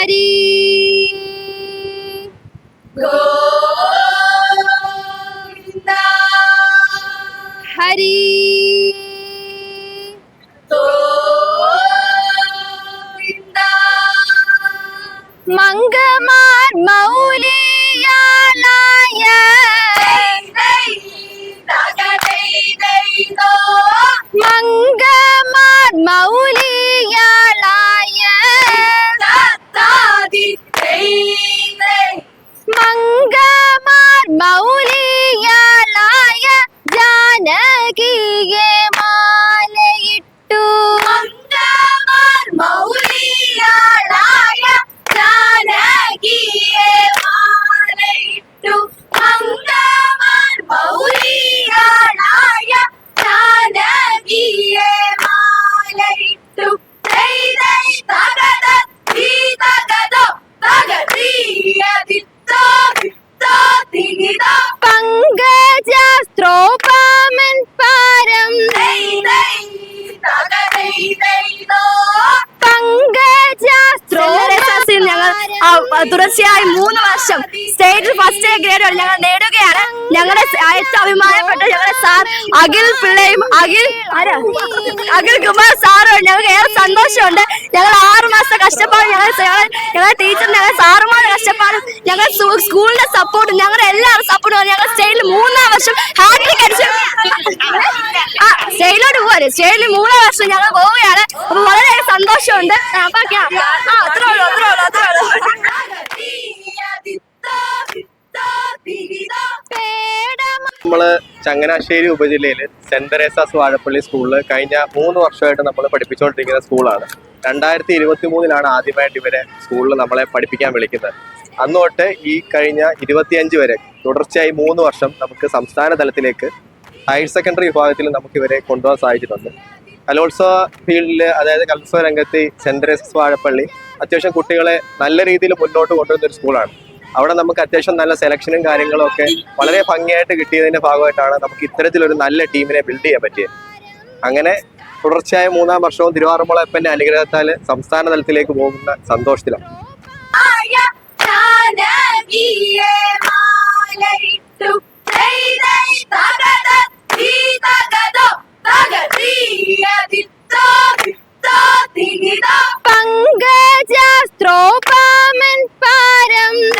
ഹരി ഹരി ഗോവിന്ദ മംഗമാർ തുടർച്ചയായി മൂന്ന് വർഷം സ്റ്റേറ്റ് ഫസ്റ്റ് ഗ്രേഡ് ഞങ്ങൾ നേടുകയാണ്. ഞങ്ങളുടെ ഏറ്റവും അഭിമാനപ്പെട്ട ഞങ്ങളുടെ സാർ അഖിൽ പിള്ളയും അഖിൽ അഖിൽ കുമാർ സാറും ഞങ്ങൾക്ക് ഏറെ സന്തോഷമുണ്ട്. ഞങ്ങൾ ആറു മാസത്തെ കഷ്ടപ്പാട് ഞങ്ങൾ ഞങ്ങൾ ഞങ്ങളുടെ ടീച്ചർ ഞങ്ങൾ സാറുമാരുടെ കഷ്ടപ്പാട് ഞങ്ങൾ സ്കൂ- സ്കൂളിന്റെ സപ്പോർട്ട് ഞങ്ങളുടെ എല്ലാവരും സപ്പോർട്ട് ഞങ്ങൾ സ്റ്റേറ്റിൽ മൂന്നാം വർഷം ഹാട്രിക് അടിച്ചു സ്റ്റേറ്റിലോട്ട് പോവാറ് സ്റ്റേറ്റിൽ മൂന്നാം വർഷം ഞങ്ങൾ പോവുകയാണ്. അപ്പൊ വളരെ സന്തോഷമുണ്ട്. അപ്പൊ അത്രേ ഉള്ളൂ അത്രേ ഉള്ളൂ അത്രേ നമ്മൾ ചങ്ങനാശ്ശേരി ഉപജില്ലയിൽ സെന്റ് തെരേസാസ് വാഴപ്പള്ളി സ്കൂളിൽ കഴിഞ്ഞ മൂന്ന് വർഷമായിട്ട് നമ്മൾ പഠിപ്പിച്ചുകൊണ്ടിരിക്കുന്ന സ്കൂളാണ്. രണ്ടായിരത്തി ഇരുപത്തി മൂന്നിലാണ് ആദ്യമായിട്ട് ഇവരെ സ്കൂളിൽ നമ്മളെ പഠിപ്പിക്കാൻ വിളിക്കുന്നത്. അന്ന് തൊട്ട് ഈ കഴിഞ്ഞ ഇരുപത്തിയഞ്ച് വരെ തുടർച്ചയായി മൂന്ന് വർഷം നമുക്ക് സംസ്ഥാന തലത്തിലേക്ക് ഹയർ സെക്കൻഡറി വിഭാഗത്തിൽ നമുക്ക് ഇവരെ കൊണ്ടുപോകാൻ സാധിച്ചിട്ടുണ്ട്. കലോത്സവ ഫീൽഡിൽ അതായത് കലോത്സവ രംഗത്ത് സെന്റ് തെരേസാസ് വാഴപ്പള്ളി അത്യാവശ്യം കുട്ടികളെ നല്ല രീതിയിൽ മുന്നോട്ട് കൊണ്ടുവരുന്ന ഒരു സ്കൂളാണ്. അവിടെ നമുക്ക് അത്യാവശ്യം നല്ല സെലക്ഷനും കാര്യങ്ങളും ഒക്കെ വളരെ ഭംഗിയായിട്ട് കിട്ടിയതിന്റെ ഭാഗമായിട്ടാണ് നമുക്ക് ഇത്തരത്തിലൊരു നല്ല ടീമിനെ ബിൽഡ് ചെയ്യാൻ പറ്റിയത് അങ്ങനെ തുടർച്ചയായ മൂന്നാം വർഷവും തിരുവാറന്മുള എപ്പന്റെ അനുഗ്രഹത്താൽ സംസ്ഥാന തലത്തിലേക്ക് പോകുന്ന സന്തോഷത്തിലാണ്. நேரம்